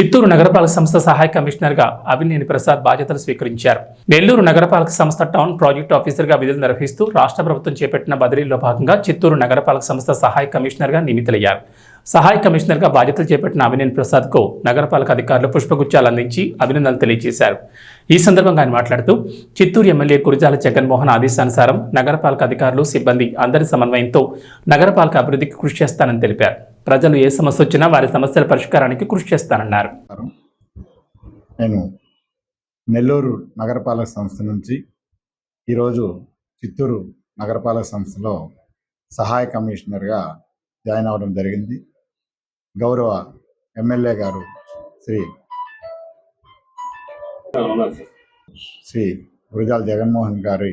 చిత్తూరు నగరపాలక సంస్థ సహాయ కమిషనర్గా అవినేని ప్రసాద్ బాధ్యతలు స్వీకరించారు. నెల్లూరు నగరపాలక సంస్థ టౌన్ ప్రాజెక్టు ఆఫీసర్గా విధులు నిర్వహిస్తూ రాష్ట్ర ప్రభుత్వం చేపట్టిన బదిలీలో భాగంగా చిత్తూరు నగరపాలక సంస్థ సహాయ కమిషనర్గా నియమితులయ్యారు. సహాయ కమిషనర్గా బాధ్యతలు చేపట్టిన అవినేని ప్రసాద్కు నగరపాలక అధికారులు పుష్పగుచ్చాలు అందించి అభినందనలు తెలియజేశారు. ఈ సందర్భంగా ఆయన మాట్లాడుతూ చిత్తూరు ఎమ్మెల్యే గురిజాల జగన్మోహన్ ఆదేశానుసారం నగరపాలక అధికారులు సిబ్బంది అందరి సమన్వయంతో నగరపాలక అభివృద్ధికి కృషి చేస్తానని తెలిపారు. ప్రజలు ఏ సమస్య వచ్చినా వారి సమస్యల పరిష్కారానికి కృషి చేస్తానన్నారు. నేను నెల్లూరు నగరపాలక సంస్థ నుంచి ఈరోజు చిత్తూరు నగరపాలక సంస్థలో సహాయ కమిషనర్గా జాయిన్ అవ్వడం జరిగింది. గౌరవ ఎమ్మెల్యే గారు శ్రీ శ్రీ గురజాల జగన్మోహన్ గారి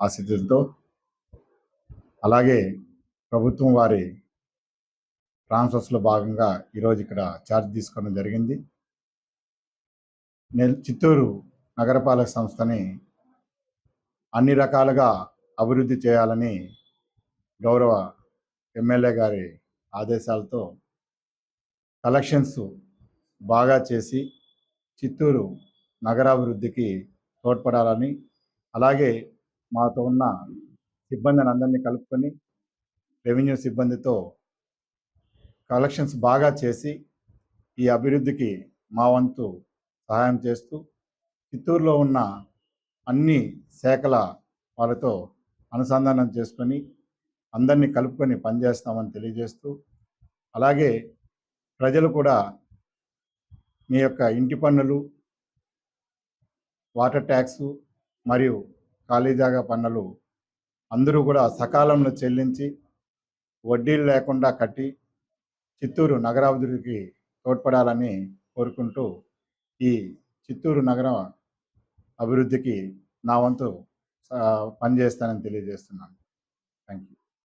ఆశీస్సులతో అలాగే ప్రభుత్వం వారి ట్రాన్స్ఫర్స్లో భాగంగా ఈరోజు ఇక్కడ ఛార్జ్ తీసుకోవడం జరిగింది. నెల్ చిత్తూరు నగరపాలక సంస్థని అన్ని రకాలుగా అభివృద్ధి చేయాలని గౌరవ ఎమ్మెల్యే గారి ఆదేశాలతో కలెక్షన్స్ బాగా చేసి చిత్తూరు నగరాభివృద్ధికి తోడ్పడాలని అలాగే మాతో ఉన్న సిబ్బందిని అందరినీ కలుపుకొని రెవెన్యూ సిబ్బందితో కలెక్షన్స్ బాగా చేసి ఈ అభివృద్ధికి మా వంతు సహాయం చేస్తూ చిత్తూరులో ఉన్న అన్ని శాఖల వాళ్ళతో అనుసంధానం చేసుకొని అందరినీ కలుపుకొని పనిచేస్తామని తెలియజేస్తూ అలాగే ప్రజలు కూడా మీ యొక్క ఇంటి పన్నులు వాటర్ ట్యాక్స్ మరియు ఖాళీ జాగా పన్నులు అందరూ కూడా సకాలంలో చెల్లించి వడ్డీలు లేకుండా కట్టి చిత్తూరు నగరాభివృద్ధికి తోడ్పడాలని కోరుకుంటూ ఈ చిత్తూరు నగర అభివృద్ధికి నా వంతు పనిచేస్తానని తెలియజేస్తున్నాను. Thank you